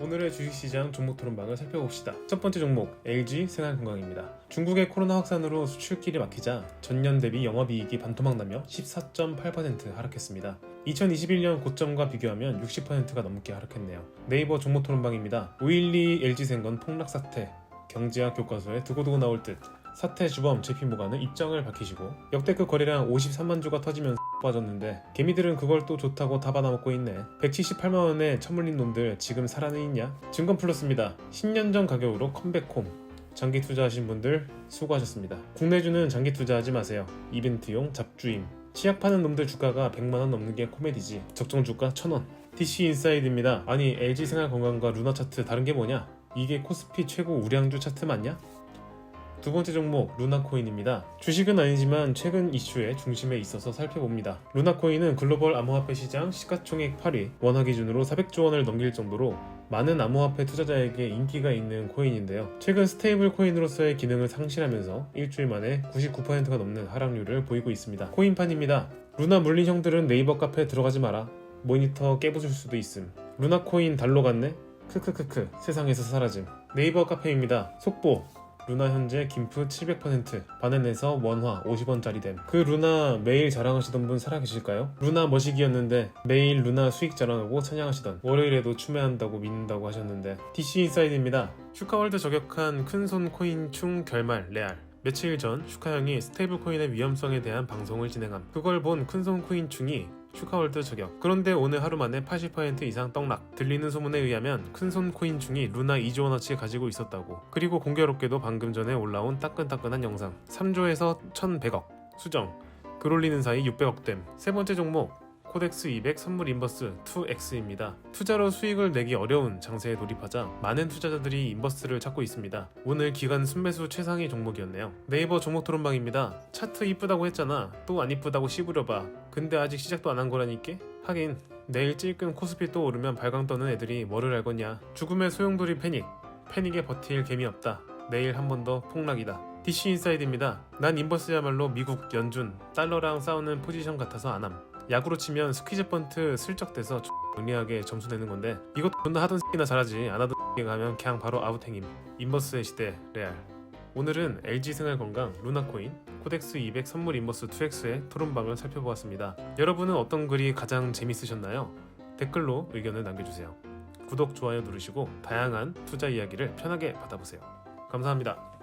오늘의 주식시장 종목 토론방을 살펴봅시다. 첫 번째 종목 LG 생활건강입니다. 중국의 코로나 확산으로 수출길이 막히자 전년 대비 영업이익이 반토막나며 14.8% 하락했습니다. 2021년 고점과 비교하면 60%가 넘게 하락했네요. 네이버 종목 토론방입니다. 5.12 LG생건 폭락 사태 경제학 교과서에 두고두고 나올 듯 사태 주범 JP모가는 입장을 밝히시고 역대급 거래량 53만 주가 터지면 빠졌는데 개미들은 그걸 또 좋다고 다 받아먹고 있네. 178만 원에 처물린 놈들 지금 살아는 있냐? 증권 플러스입니다. 10년 전 가격으로 컴백홈. 장기 투자하신 분들 수고하셨습니다. 국내주는 장기 투자하지 마세요. 이벤트용 잡주임. 치약 파는 놈들 주가가 100만원 넘는 게 코미디지. 적정 주가 1000원. DC 인사이드입니다. 아니 LG 생활건강과 루나 차트 다른 게 뭐냐? 이게 코스피 최고 우량주 차트 맞냐? 두 번째 종목 루나코인입니다. 주식은 아니지만 최근 이슈의 중심에 있어서 살펴봅니다. 루나코인은 글로벌 암호화폐 시장 시가총액 8위, 원화 기준으로 400조 원을 넘길 정도로 많은 암호화폐 투자자에게 인기가 있는 코인인데요. 최근 스테이블 코인으로서의 기능을 상실하면서 일주일 만에 99%가 넘는 하락률을 보이고 있습니다. 코인판입니다. 루나 물린 형들은 네이버 카페 들어가지 마라. 모니터 깨부술 수도 있음. 루나 코인 달로 갔네? 크크크크 세상에서 사라짐. 네이버 카페입니다. 속보 루나 현재 김프 700% 바넨에서 원화 50원짜리 됨. 그 루나 매일 자랑하시던 분 살아계실까요? 루나 머시기였는데 매일 루나 수익 자랑하고 찬양하시던 월요일에도 추매한다고 믿는다고 하셨는데 DC 인사이드입니다. 슈카월드 저격한 큰손 코인 충 결말 레알. 며칠 전 슈카 형이 스테이블 코인의 위험성에 대한 방송을 진행함. 그걸 본 큰손 코인 충이 슈카월드 저격. 그런데 오늘 하루 만에 80% 이상 떡락. 들리는 소문에 의하면 큰손 코인 중이 루나 2조 원어치 가지고 있었다고. 그리고 공교롭게도 방금 전에 올라온 따끈따끈한 영상. 3조에서 1100억. 수정. 글 올리는 사이 600억 댐. 세 번째 종목. 코덱스 200 선물 인버스 2X입니다. 투자로 수익을 내기 어려운 장세에 돌입하자 많은 투자자들이 인버스를 찾고 있습니다. 오늘 기간 순매수 최상위 종목이었네요. 네이버 종목 토론방입니다. 차트 이쁘다고 했잖아. 또 안 이쁘다고 씹으려봐. 근데 아직 시작도 안 한 거라니까? 하긴 내일 찔끔 코스피 또 오르면 발광 떠는 애들이 뭐를 알겠냐. 죽음의 소용돌이 패닉. 패닉에 버틸 개미 없다. 내일 한 번 더 폭락이다. DC 인사이드입니다. 난 인버스야말로 미국 연준 달러랑 싸우는 포지션 같아서 안함. 야구로 치면 스퀴즈 번트 슬쩍 돼서 영리하게 점수 내는 건데 이것 존나 하던 새끼나 잘하지 안 하던 새끼가 가면 그냥 바로 아웃행임. 인버스의 시대 레알. 오늘은 LG 생활건강 루나코인 코덱스 200 선물 인버스 2X의 토론방을 살펴보았습니다. 여러분은 어떤 글이 가장 재밌으셨나요? 댓글로 의견을 남겨주세요. 구독, 좋아요 누르시고 다양한 투자 이야기를 편하게 받아보세요. 감사합니다.